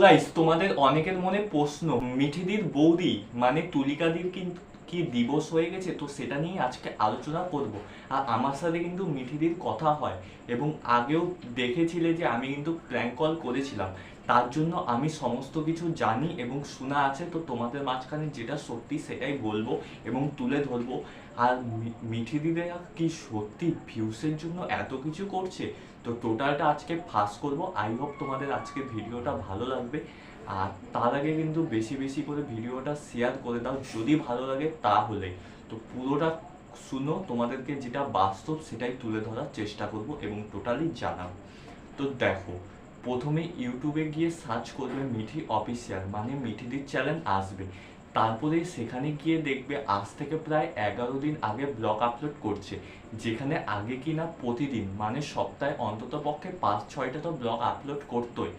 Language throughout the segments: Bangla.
গাইস তোমাদের অনেকের মনে প্রশ্ন, মিঠিদির বৌদি মানে তুলিকাদির কিন্তু কি দিবস হয়ে গেছে? তো সেটা নিয়ে আজকে আলোচনা করব। আর আমার সাথে কিন্তু মিঠিদির কথা হয় এবং আগেও দেখেছিলে যে আমি কিন্তু প্র্যাঙ্ক কল করেছিলাম। তার জন্য আমি সমস্ত কিছু জানি এবং শোনা আছে, তো তোমাদের মাঝখানে যেটা সত্যি সেটাই বলব এবং তুলে ধরবো। আর মি- মিঠি দিদিরা কি সত্যি ভিউসের জন্য এত কিছু করছে? তো টোটালটা আজকে ফাঁস করব। আই হোপ তোমাদের আজকে ভিডিওটা ভালো লাগবে। আর তার আগে কিন্তু বেশি বেশি করে ভিডিওটা শেয়ার করে দাও, যদি ভালো লাগে তাহলে। তো পুরোটা শুনো, তোমাদেরকে যেটা বাস্তব সেটাই তুলে ধরার চেষ্টা করব এবং টোটালি জানাব। তো দেখো, প্রথমে ইউটিউবে গিয়ে সার্চ করবে মিঠি অফিসিয়াল মানে মিঠিদির চ্যানেল আসবে। তারপরে সেখানে গিয়ে দেখবে আজ থেকে প্রায় এগারো দিন আগে ব্লগ আপলোড করছে, যেখানে আগে কিনা প্রতিদিন মানে সপ্তাহে অন্তত পক্ষে পাঁচ, ছয়টা তো ব্লগ আপলোড করতোই।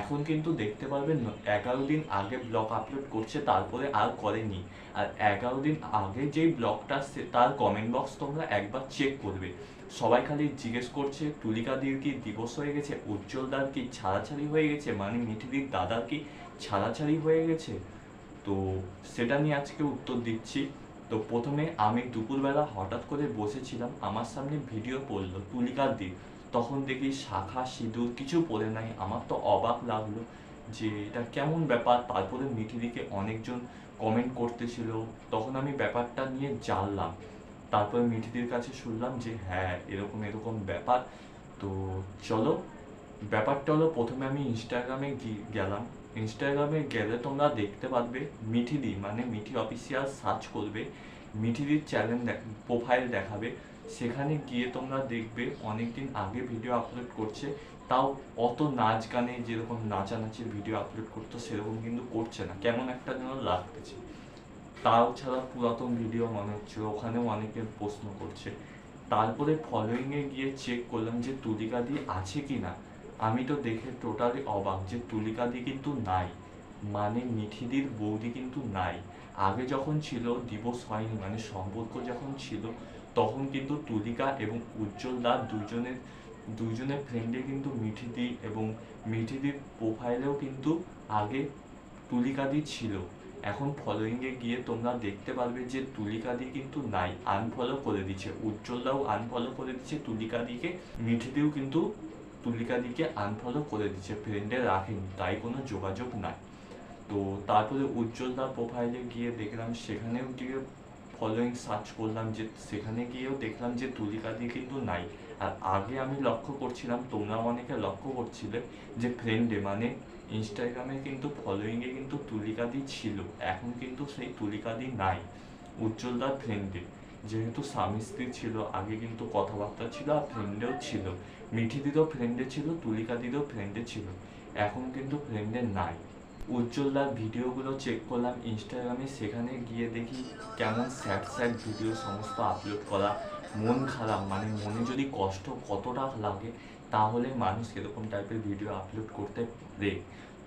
এখন কিন্তু দেখতে পারবেন এগারো দিন আগে ব্লগ আপলোড করছে, তারপরে আর করেনি। আর এগারো দিন আগে যেই ব্লগটা তার কমেন্ট বক্স তোমরা একবার চেক করবে। সবাই খালি জিজ্ঞেস করছে, তুলিকা তুলিকাদির কি দিবস হয়ে গেছে? উজ্জ্বলদার কি ছাড়াছাড়ি হয়ে গেছে? মানে মিঠিদির দাদার কি ছাড়াছাড়ি হয়ে গেছে? তো সেটা নিয়ে আজকে উত্তর দিচ্ছি। তো প্রথমে আমি দুপুরবেলা হঠাৎ করে বসেছিলাম, আমার সামনে ভিডিও পড়ল তুলিকার দিক। তখন দেখি শাখা, সিঁদুর কিছু পড়ে নাই, আমার তো অবাক লাগল যে এটা কেমন ব্যাপার। তারপরে মিঠিদিকে অনেকজন কমেন্ট করতেছিল, তখন আমি ব্যাপারটা নিয়ে জানলাম। তারপরে মিঠিদির কাছে শুনলাম যে হ্যাঁ এরকম এরকম ব্যাপার। তো চলো ব্যাপারটা হলো প্রথমে আমি ইনস্টাগ্রামে গেলাম। ইনস্টাগ্রামে গেলে তোমরা দেখতে পারবে মিঠিদি মানে মিঠি অফিসিয়াল সার্চ করবে, মিঠিদির চ্যানেল প্রোফাইল দেখাবে। সেখানে গিয়ে তোমরা দেখবে অনেক দিন আগে ভিডিও আপলোড করছে। তাও অত নাচ গানে যেরকম নাচানাচির ভিডিও আপলোড করতো, সেরকম কিন্তু করছে না। কেমন একটা যেন লাগতেছে। তাও ছাড়া পুরাতন ভিডিও মনে হচ্ছে, ওখানেও অনেকে প্রশ্ন করছে। তারপরে ফলোয়িং এ গিয়ে চেক করলাম যে তুলিকাদি আছে কি না আমি তো দেখে টোটালি অবাক যে তুলিকাদি কিন্তু নাই মানে মিঠিদির বৌদি কিন্তু নাই। আগে যখন ছিল দিবস হয়নি মানে সম্পর্ক যখন ছিল, তখন কিন্তু তুলিকা এবং উজ্জ্বল দাস দুজনের দুজনের ফ্রেন্ডে কিন্তু মিঠিদি এবং মিঠিদির প্রোফাইলেও কিন্তু আগে তুলিকাদি ছিল। এখন ফলোয়িংয়ে গিয়ে তোমরা দেখতে পারবে যে তুলিকাদি কিন্তু নাই আনফলো করে দিচ্ছে। উজ্জ্বলদাও আনফলো করে দিচ্ছে তুলিকাদিকে, মিঠিদিও কিন্তু তুলিকাদিকে আনফলো করে দিচ্ছে ফ্রেন্ডে রাখেনি, তাই কোনো যোগাযোগ নাই। তো তারপরে উজ্জ্বলদার প্রোফাইলে গিয়ে দেখলাম সেখানেও গিয়ে ফলোয়িং সার্চ করলাম যে, সেখানে গিয়েও দেখলাম যে তুলিকাদি কিন্তু নাই। আর আগে আমি লক্ষ্য করছিলাম, তোমরা অনেকে লক্ষ্য করছিলে যে ফ্রেন্ডে মানে ইনস্টাগ্রামে কিন্তু ফলোয়িংয়ে কিন্তু তুলিকাদি ছিল, এখন কিন্তু সেই তুলিকাদি নাই, উজ্জ্বলদার ফ্রেন্ডে। যেহেতু স্বামী স্ত্রী ছিল, আগে কিন্তু কথাবার্তা ছিল আর ফ্রেন্ডেও ছিল। মিঠিদিরও ফ্রেন্ডে ছিল তুলিকাদিরও ফ্রেন্ডে ছিল। এখন কিন্তু ফ্রেন্ডে নাই। উজ্জ্বলদার ভিডিওগুলো চেক করলাম ইনস্টাগ্রামে সেখানে গিয়ে দেখি কেমন স্যাড স্যাড ভিডিও সমস্ত আপলোড করা। মন খারাপ মানে মনে যদি কষ্ট কতটা লাগে, তাহলে মানুষ এরকম টাইপের ভিডিও আপলোড করতে পারে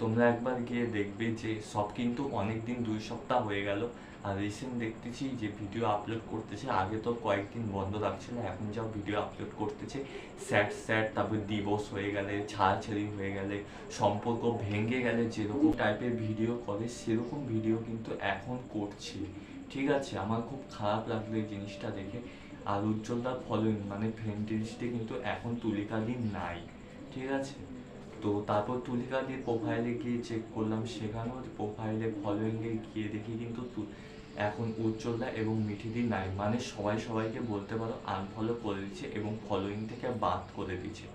তোমরা একবার গিয়ে দেখবে যে সব কিন্তু অনেক দিন দুই সপ্তাহ হয়ে গেল। আর রিসেন্ট দেখতেছি যে ভিডিও আপলোড করতেছে, আগে তো কয়েকদিন বন্ধ রাখছিল এখন যাও ভিডিও আপলোড করতেছে স্যাড স্যাড তারপর দিবস হয়ে গেলে, ছাড়াছাড়ি হয়ে গেলে, সম্পর্ক ভেঙে গেলে যেরকম টাইপের ভিডিও করে, সেরকম ভিডিও কিন্তু এখন করছে। ঠিক আছে? আমার খুব খারাপ লাগল এই জিনিসটা দেখে। আর উজ্জ্বলদার ফলোয়িং মানে ফ্রেন্ড কিন্তু এখন তুলিকাদি নাই। ঠিক আছে? তো তারপর তুলিকা দিয়ে প্রোফাইলে গিয়ে চেক করলাম। সেখানেও প্রোফাইলে ফলোয়িংয়ে গিয়ে দেখি কিন্তু এখন উজ্জ্বলদা এবং মিঠিদি নাই। মানে সবাই সবাইকে বলতে পারো আনফলো করে দিচ্ছে এবং ফলোয়িং থেকে বাদ করে দিচ্ছে।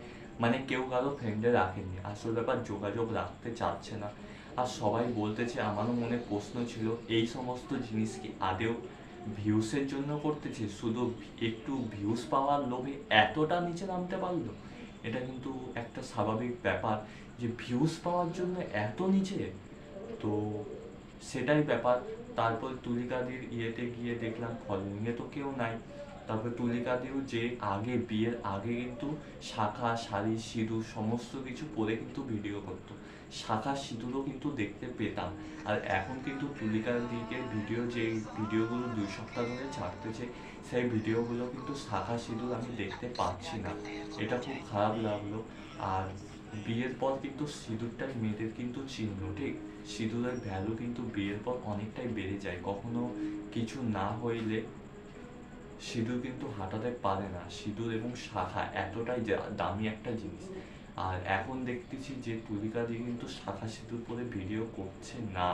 মানে কেউ কারও ফ্রেন্ডে রাখেনি আসল ব্যাপার যোগাযোগ রাখতে চাচ্ছে না। আর সবাই বলতেছে, আমারও মনে প্রশ্ন ছিল, এই সমস্ত জিনিস কি আদেও ভিউসের জন্য করতেছে? শুধু একটু ভিউস পাওয়ার লোভে এতটা নিচে নামতে পারল? এটা কিন্তু একটা স্বাভাবিক ব্যাপার যে ভিউজ পাওয়ার জন্য এত নিচে, তো সেটাই ব্যাপার। তারপর তুলিকাদির ইয়েতে গিয়ে দেখলাম ফলোয়িংয়ে তো কেউ নাই। তারপর তুলিকাদিও যে আগে বিয়ের আগে কিন্তু শাখা, শাড়ি, সিঁদুর সমস্ত কিছু পরে কিন্তু ভিডিও করতো। শাখা, সিঁদুরও কিন্তু দেখতে পেতাম। আর এখন কিন্তু তুলিকার দিকে ভিডিও যে ভিডিওগুলো দুই সপ্তাহ ধরে ছাড়তেছে, সেই ভিডিওগুলো কিন্তু শাখা, সিঁদুর আমি দেখতে পাচ্ছি না। এটা খুব খারাপ লাগল। আর বিয়ের পর কিন্তু সিঁদুরটাই মেয়েদের কিন্তু চিহ্ন, ঠিক? সিঁদুরের ভ্যালু কিন্তু বিয়ের পর অনেকটাই বেড়ে যায়। কখনো কিছু না হইলে সিঁদুর কিন্তু হাঁটাতে পারে না। সিঁদুর এবং শাখা এতটাই দামি একটা জিনিস। আর এখন দেখতেছি যে তুলিকা দিয়ে কিন্তু শাখা সিঁদুর পরে ভিডিও করছে না।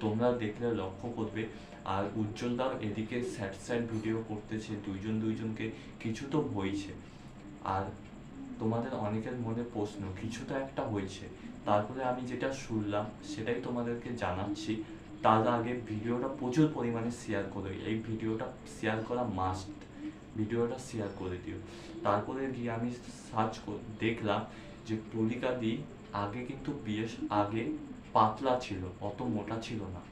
তোমরা দেখলে লক্ষ্য করবে। আর উজ্জ্বলদাও এদিকে স্যাট স্যাট ভিডিও করতেছে, দুইজন দুইজনকে। কিছু তো হয়েছে আর তোমাদের অনেকের মনে প্রশ্ন, কিছু তো একটা হয়েছে তারপরে আমি যেটা শুনলাম, সেটাই তোমাদেরকে জানাচ্ছি। তার আগে ভিডিওটা প্রচুর পরিমাণে শেয়ার করো এই ভিডিওটা শেয়ার করা মাস্ট ভিডিওটা শেয়ার করে দিও। তারপরে গিয়ে আমি সার্চ দেখলাম যে দি আগে কিন্তু বিয়ের আগে পাতলা ছিল, অত মোটা ছিল না।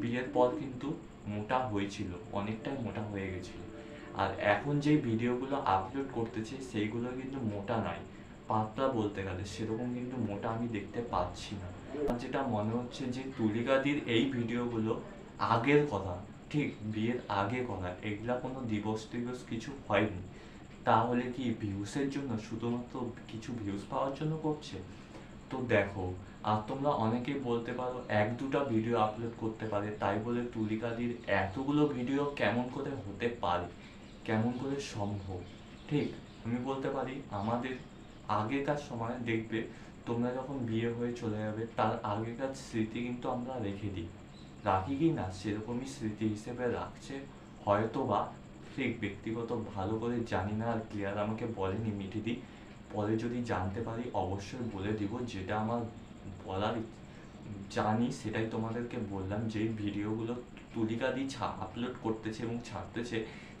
বিয়ের পর কিন্তু মোটা হয়েছিল, অনেকটাই মোটা হয়ে গেছিল। আর এখন যে ভিডিওগুলো আপলোড করতেছে, সেইগুলো কিন্তু মোটা নয়। পাতলা বলতে গেলে, সেরকম কিন্তু মোটা আমি দেখতে পাচ্ছি না। যেটা মনে হচ্ছে যে তুলিকাদির এই ভিডিওগুলো আগের কথা, ঠিক বিয়ের আগে কথা, এগুলা কোনো দিবস টিবস কিছু হয়নি। তাহলে কি ভিউসের জন্য শুধুমাত্র কিছু ভিউজ পাওয়ার জন্য করছে? তো দেখো, আর তোমরা অনেকে বলতে পারো এক দুটা ভিডিও আপলোড করতে পারে, তাই বলে তুলিকাদির এতগুলো ভিডিও কেমন করে হতে পারে, কেমন করে সম্ভব, ঠিক? আমি বলতে পারি আমাদের আগেকার সময় দেখবে তোমরা যখন বিয়ে হয়ে চলে যাবে, তার আগেকার স্মৃতি কিন্তু আমরা রেখে দিই। রাখি কি না? সেরকমই স্মৃতি হিসেবে রাখছে হয়তো বা ঠিক ব্যক্তিগত ভালো করে জানি না আর ক্লিয়ার আমাকে বলেনি মিঠিদি। পরে যদি জানতে পারি অবশ্যই বলে দিব যেটা আমার বলার জানি সেটাই তোমাদেরকে বললাম যে ভিডিওগুলো তুলিকা ছা আপলোড করতেছে এবং ছাড়তেছে,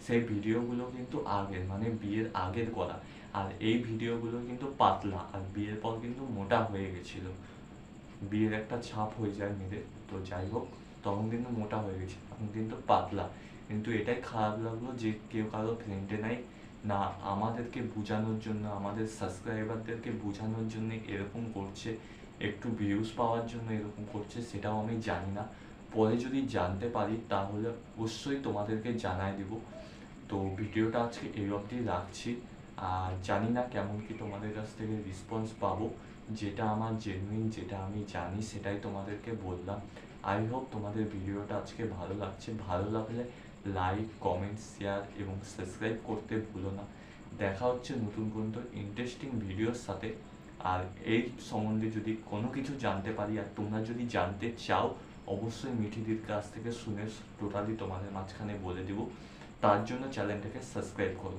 সেই ভিডিওগুলো কিন্তু আগের মানে বিয়ের আগের করা আর এই ভিডিওগুলো কিন্তু পাতলা, আর বিয়ের পর কিন্তু মোটা হয়ে গেছিল। বিয়ের একটা ছাপ হয়ে যায় মেয়েদের, তো যাই হোক, তখন কিন্তু মোটা হয়ে গেছে, এখন কিন্তু পাতলা। কিন্তু এটাই খারাপ লাগল যে কেউ কারও ফ্রেন্ডে নাই, না আমাদেরকে বোঝানোর জন্য, আমাদের সাবস্ক্রাইবারদেরকে বোঝানোর জন্য এরকম করছে, একটু ভিউজ পাওয়ার জন্য এরকম করছে, সেটাও আমি জানি না। পরে যদি জানতে পারি, তাহলে অবশ্যই তোমাদেরকে জানাই দিব। তো ভিডিওটা আজকে এই অবধি রাখছি। আর জানি না কেমন কি তোমাদের কাছ থেকে রেসপন্স পাবো। যেটা আমার জেনুইন যেটা আমি জানি, সেটাই তোমাদেরকে বললাম। আই হোপ তোমাদের ভিডিওটা আজকে ভালো লাগছে। ভালো লাগলে লাইক কমেন্ট শেয়ার এবং সাবস্ক্রাইব করতে ভুলো না। দেখা হচ্ছে নতুন কোনো ইন্টারেস্টিং ভিডিওর সাথে। আর এই সম্বন্ধে যদি কোনো কিছু জানতে পারি আর তোমরা যদি জানতে চাও, অবশ্যই মিঠিদির কাছ থেকে শুনে টোটালি তোমাদের মাঝখানে বলে দেবো। তার জন্য চ্যানেলটাকে সাবস্ক্রাইব করো।